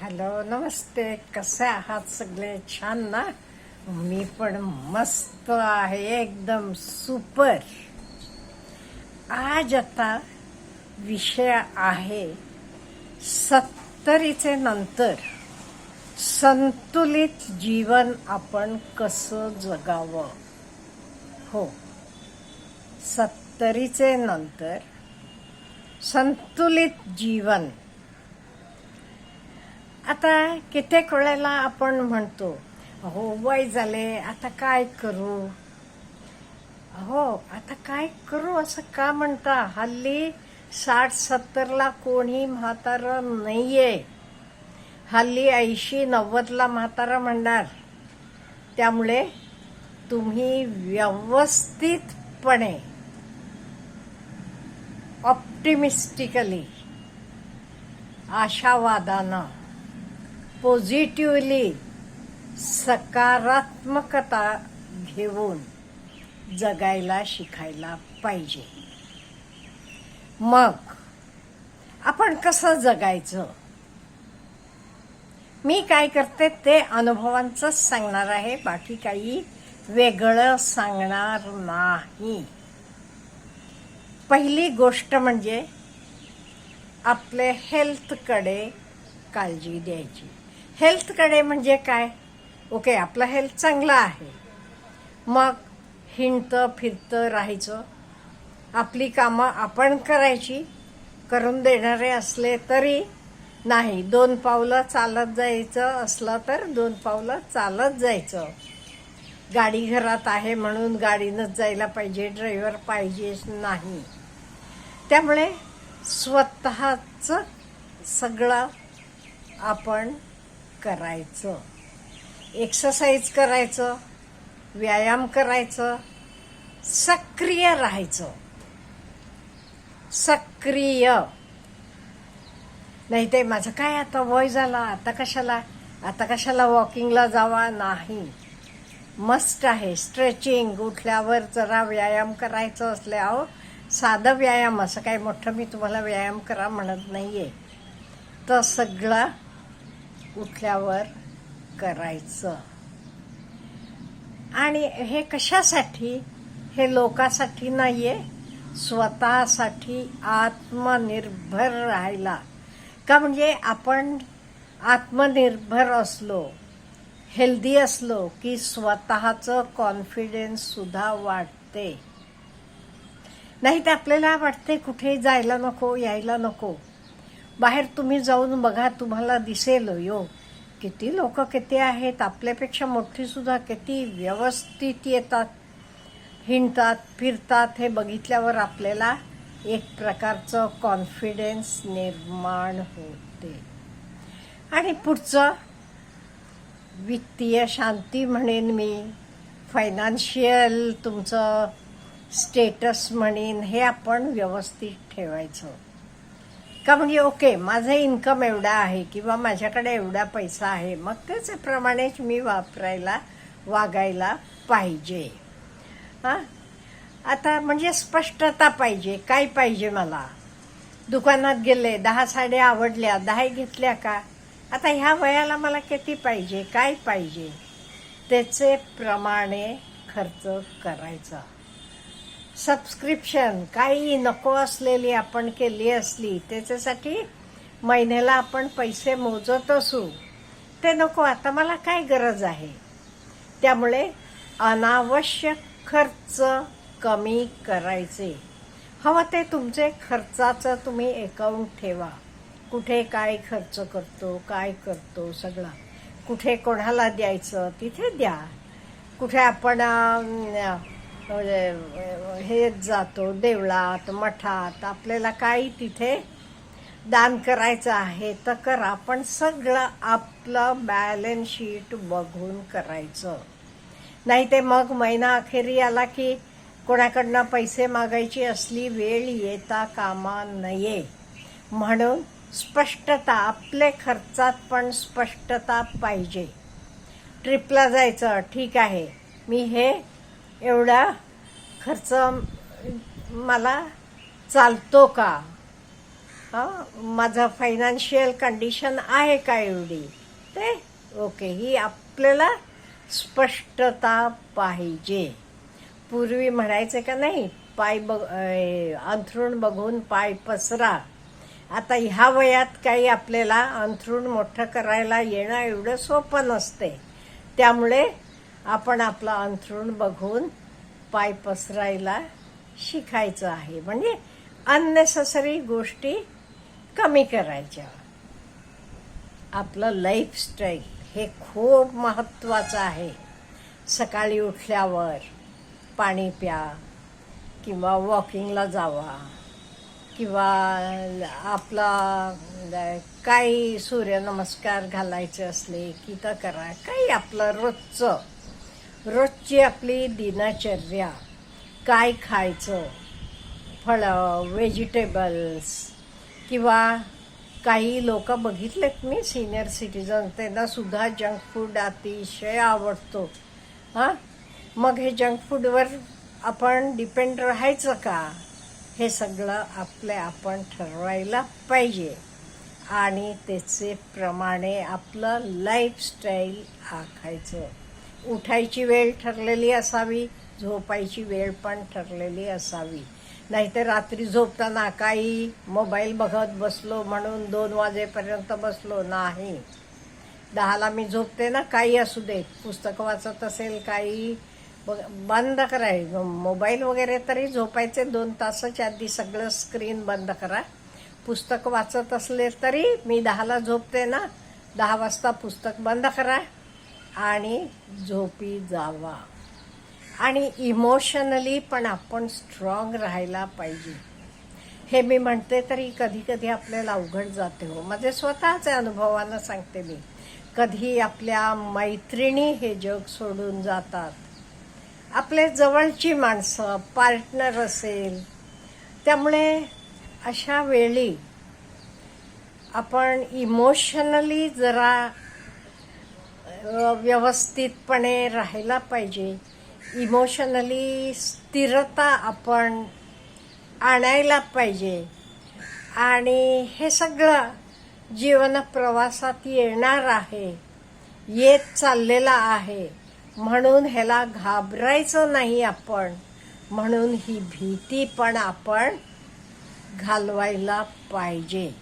Hello नमस्ते कसे आहात सगळे? छान ना? मी पण मस्त आहे एकदम सुपर. आज आता विषय आहे सत्तरीचे नंतर संतुलित जीवन आपण कसं जगावं? हो सत्तरीचे नंतर संतुलित जीवन आता कित्येक वेळेला आपण म्हणतो हो वय झाले आता काय करू? हो आता काय करू असं का म्हणता? हल्ली साठ सत्तरला कोणी म्हातारं नाहीये. हल्ली ऐंशी नव्वदला म्हातारा म्हणणार. त्यामुळे तुम्ही व्यवस्थितपणे ऑप्टिमिस्टिकली आशावादानं पॉझिटिव्हली सकारात्मकता घेऊन जगायला शिकायला पाहिजे. मग आपण कसं जगायचं? मी काय करते ते अनुभवांचंच सांगणार आहे बाकी काही वेगळं सांगणार नाही. पहिली गोष्ट म्हणजे आपले हेल्थकडे काळजी द्यायची. हेल्थकडे म्हणजे काय? ओके आपला हेल्थ चांगला आहे. मग हिंडतं फिरतं राहायचं. आपली कामं आपण करायची करून देणारे असले तरी नाही. दोन पावलं चालत जायचं असलं तर दोन पावलं चालत जायचं. गाडी घरात आहे म्हणून गाडीनंच जायला पाहिजे ड्रायव्हर पाहिजेच नाही. त्यामुळे स्वतःचं सगळं आपण करायचं. एक्सरसाइज करायचं व्यायाम करायचं सक्रिय राहायचं. सक्रिय. नाही ते माझं काय आता वय झाला आता कशाला आता कशाला वॉकिंगला जावा? नाही. मस्त आहे. स्ट्रेचिंग उठल्यावर जरा व्यायाम करायचं असले अहो साधं व्यायाम असं काही मोठं मी तुम्हाला व्यायाम करा म्हणत नाही आहे तर सगळं उठल्यावर करायचं. आणि हे कशासाठी? हे लोकासाठी नाही आहे स्वतःसाठी आत्मनिर्भर राहायला. का म्हणजे आपण आत्मनिर्भर असलो हेल्दी असलो की स्वतःचं कॉन्फिडन्ससुद्धा वाढते. नाही तर आपल्याला वाटते कुठे जायला नको यायला नको. बाहेर तुम्ही जाऊन बघा तुम्हाला दिसेल यो किती लोक किती आहेत आपल्यापेक्षा मोठीसुद्धा किती व्यवस्थित येतात हिंडतात फिरतात हे बघितल्यावर आपल्याला एक प्रकारचं कॉन्फिडन्स निर्माण होते. आणि पुढचं वित्तीय शांती म्हणेन मी फायनान्शियल तुमचं स्टेटस म्हणेन हे आपण व्यवस्थित ठेवायचं. का म्हणजे ओके माझं इन्कम एवढा आहे किंवा माझ्याकडे एवढा पैसा आहे मग त्याचप्रमाणेच मी वापरायला वागायला पाहिजे. हां? आता म्हणजे स्पष्टता पाहिजे काय पाहिजे मला? दुकानात गेले दहा साड्या आवडल्या दहा घेतल्या का? आता ह्या वयाला मला किती पाहिजे काय पाहिजे? त्याचे प्रमाणे खर्च करायचा. सबस्क्रिप्शन काही नको असलेली आपण केली असली त्याच्यासाठी महिन्याला आपण पैसे मोजत असू. ते नको आता मला काय गरज आहे? त्यामुळे अनावश्यक खर्च कमी करायचे. हवं ते तुमचे खर्चाचं तुम्ही अकाउंट ठेवा. कुठे काय खर्च करतो काय करतो सगळा. कुठे कोणाला द्यायचं तिथे द्या. कुठे आपण म्हणजे, हे जातो देवळात मठात आपल्याला काही तिथे दान करायचं आहे तर करा पण सगळं आपलं बॅलन्स शीट बघून करायचं. नाही ते मग महिना अखेरी आला की कोणाकडनं पैसे मागायची असली वेळ येता कामा नये. म्हणून स्पष्टता आपले खर्चात पण स्पष्टता पाहिजे. ट्रिपला जायचं ठीक आहे. मी हे एवढा खर्च मला चालतो का? माझं फायनान्शियल कंडिशन आहे का एवढी? ते ओके ही आपल्याला स्पष्टता पाहिजे. पूर्वी म्हणायचं का नाही पाय बघ अंथरूण बघून पाय पसरा. आता ह्या वयात काही आपल्याला अंथरूण मोठं करायला येणं एवढं सोपं नसते. त्यामुळे आपण आपलं अंथरूण बघून पाय पसरायला शिकायचं आहे. म्हणजे अननेसेसरी गोष्टी कमी करायच्या. आपलं लाईफस्टाईल हे खूप महत्त्वाचं आहे. सकाळी उठल्यावर पाणी प्या किंवा वॉकिंगला जावा किंवा आपला काही सूर्यनमस्कार घालायचे असले की तर करा. काही आपलं रोजचं रोजची आपली दिनचर्या. काय खायचं? फळं व्हेजिटेबल्स किंवा काही लोक बघितलेत मी सिनियर सिटीजन त्यांना सुद्धा जंक फूड अतिशय आवडतो. हां? मग हे जंक फूडवर आपण डिपेंड राहायचं का? हे सगळं आपले आपण ठरवायला पाहिजे. आणि त्याचे प्रमाणे आपलं लाईफस्टाईल आखायचं. उठायची वेळ ठरलेली असावी झोपायची वेळ पण ठरलेली असावी. नाहीतर रात्री झोपताना काही मोबाईल बघत बसलो म्हणून दोन वाजेपर्यंत बसलो नाही. दहाला मी झोपते ना काही असू दे. पुस्तक वाचत असेल काही बंद कराय मोबाईल वगैरे तरी झोपायचे दोन तासाच्या आधी सगळं स्क्रीन बंद करा. पुस्तक वाचत असले तरी मी दहाला झोपते ना दहा वाजता पुस्तक बंद करा. आणि झोपी जावा. आणि इमोशनली पण आपण स्ट्रॉंग राहायला पाहिजे. हे मी म्हणते तरी कधी कधी आपल्याला अवघड जाते हो. माझे स्वतःच्या अनुभवानं सांगते मी. कधी आपल्या मैत्रिणी हे जग सोडून जातात. आपले जवळची माणसं पार्टनर असेल. त्यामुळे अशा वेळी आपण इमोशनली जरा व्यवस्थितपणे राहायला पाहिजे. इमोशनली स्थिरता आपण आणायला पाहिजे. आणि हे सगळं जीवनप्रवासात येणार आहे. येत चाललेला आहे. म्हणून ह्याला घाबरायचं नाही आपण. म्हणून ही भीती पण आपण घालवायला पाहिजे.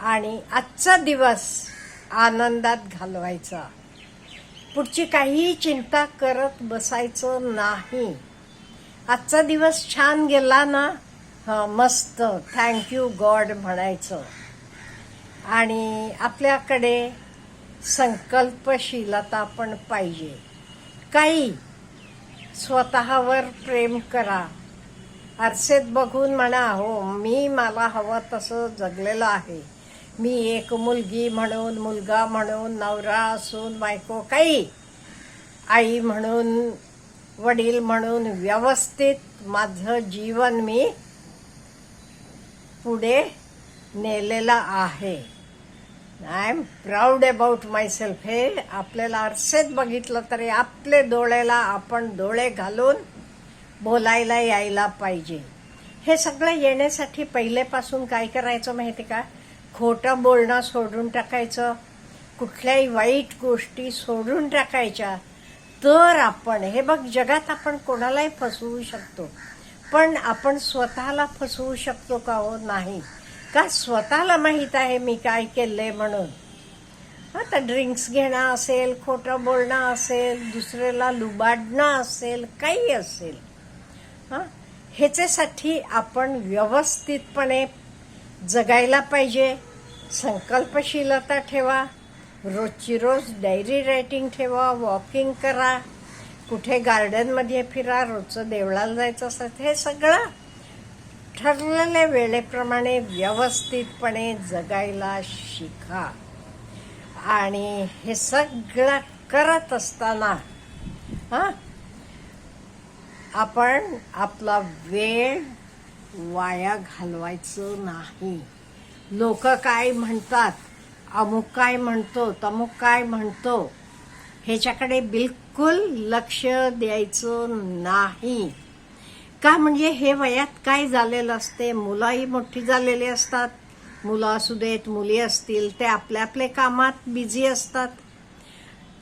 आणि आजचा दिवस आनंदात घालवायचा. पुढची काहीही चिंता करत बसायचं नाही. आजचा दिवस छान गेला ना? हां मस्त. थँक्यू गॉड म्हणायचं. आणि आपल्याकडे संकल्पशीलता पण पाहिजे. काही स्वतःवर प्रेम करा. आरसेत बघून म्हणा हो मी मला हवं तसं जगलेलं आहे. मी एक मुलगी म्हणून मुलगा म्हणून नवरा असून बायको काही आई म्हणून वडील म्हणून व्यवस्थित माझं जीवन मी पुढे नेलेलं आहे. I am proud about myself हे आपल्याला आरसेत बघितलं तरी आपले डोळ्याला आपण डोळे घालून बोलायला यायला पाहिजे. हे सगळं येण्यासाठी पहिलेपासून काय करायचं माहिती का? खोटं बोलणं सोडून टाकायचं. कुठल्याही वाईट गोष्टी सोडून टाकायच्या. तर आपण हे बघ जगात आपण कोणालाही फसवू शकतो. पण आपण स्वतःला फसवू शकतो का हो? नाही. का स्वतःला माहीत आहे मी काय केलंय म्हणून? आता ड्रिंक्स घेणं असेल खोटं बोलणं असेल दुसऱ्याला लुबाडणं असेल काही असेल. हां? ह्याच्यासाठी आपण व्यवस्थितपणे जगायला पाहिजे. संकल्पशीलता ठेवा. रोजची रोज डायरी रायटिंग ठेवा वॉकिंग करा. कुठे गार्डनमध्ये फिरा रोजचं देवळाला जायचं असतं हे सगळं ठरलेल्या वेळेप्रमाणे व्यवस्थितपणे जगायला शिका. आणि हे सगळं करत असताना हां आपण आपला वेळ वाया घालवायचं नाही. लोक काय म्हणतात अमुक काय म्हणतो तमुक काय म्हणतो ह्याच्याकडे बिलकुल लक्ष द्यायचं नाही. का म्हणजे हे वयात काय झालेलं असते? मुलंही मोठी झालेली असतात. मुलं असू देत मुली असतील ते आपल्या आपल्या कामात बिझी असतात.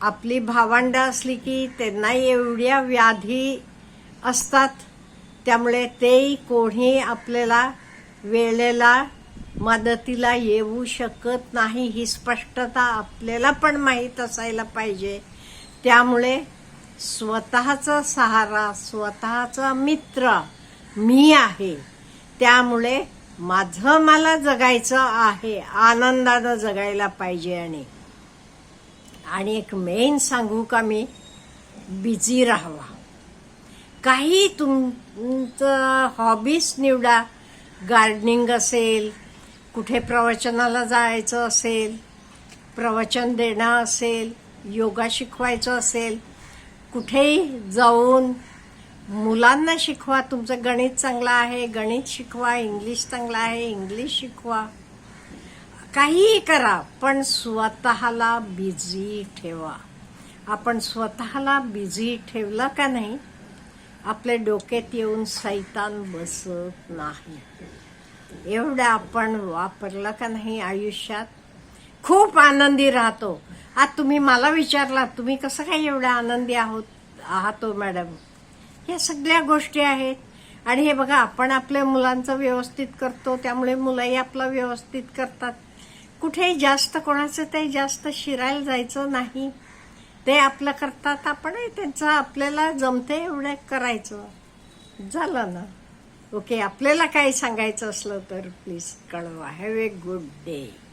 आपली भावंडं असली की त्यांना एवढ्या व्याधी असतात. त्यामुळे तेही कोणी आपल्याला वेळेला मदतीला येऊ शकत नाही ही स्पष्टता आपल्याला पण माहीत असायला पाहिजे. त्यामुळे स्वतःचा सहारा स्वतःचा मित्र मी आहे. त्यामुळे माझं मला जगायचं आहे आनंदानं जगायला पाहिजे आणि. आणि एक मेन सांगू का मी? बिझी राहावा. काही तुमचं हॉबीज निवडा. गार्डनिंग असेल कुठे प्रवचनाला जायचं असेल प्रवचन देणं असेल योगा शिकवायचं असेल कुठेही जाऊन मुलांना शिकवा. तुमचं गणित चांगलं आहे गणित शिकवा इंग्लिश चांगलं आहे इंग्लिश शिकवा. काहीही करा पण स्वतःला बिझी ठेवा. आपण स्वतःला बिझी ठेवलं का नाही आपल्या डोक्यात येऊन सैतान बसत नाही. एवढं आपण वापरलं का नाही आयुष्यात? खूप आनंदी राहतो. आज तुम्ही मला विचारला तुम्ही कसं काय एवढा आनंदी आहोत आहात मॅडम? या सगळ्या गोष्टी आहेत. आणि हे बघा आपण आपल्या मुलांचं व्यवस्थित करतो त्यामुळे मुलंही आपलं व्यवस्थित करतात. कुठेही जास्त कोणाचं ते जास्त शिरायला जायचं नाही. ते आपलं करतात आपणही त्यांचं आपल्याला जमते एवढं करायचं. झालं ना? ओके आपल्याला काही सांगायचं असलं तर प्लीज कळवा. Have a good day